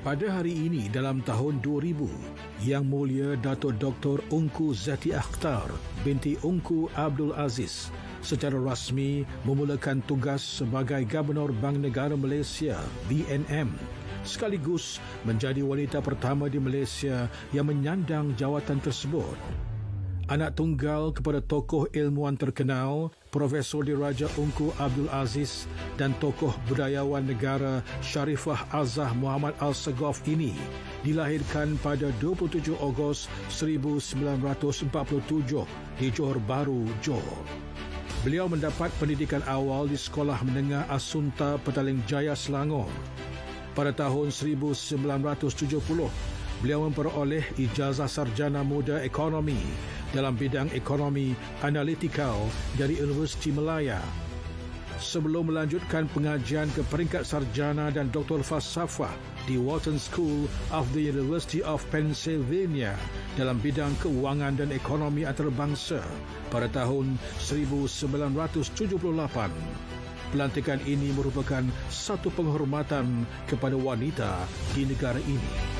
Pada hari ini dalam tahun 2000, Yang Mulia Datuk Dr. Ungku Zati Akhtar binti Ungku Abdul Aziz secara rasmi memulakan tugas sebagai Gubernur Bank Negara Malaysia BNM sekaligus menjadi wanita pertama di Malaysia yang menyandang jawatan tersebut anak tunggal kepada tokoh ilmuwan terkenal Profesor Diraja Ungku Abdul Aziz dan tokoh budayawan negara Sharifah Azah Muhammad Al-Segaf ini dilahirkan pada 27 Ogos 1947 di Johor Bahru, Johor. Beliau mendapat pendidikan awal di Sekolah Menengah Asunta Petaling Jaya Selangor. Pada tahun 1970, beliau memperoleh ijazah sarjana muda ekonomi dalam bidang ekonomi analitikal dari Universiti Melaya. Sebelum melanjutkan pengajian ke peringkat sarjana dan doktor falsafah di Wharton School of the University of Pennsylvania dalam bidang keuangan dan ekonomi antarabangsa pada tahun 1978. Pelantikan ini merupakan satu penghormatan kepada wanita di negara ini.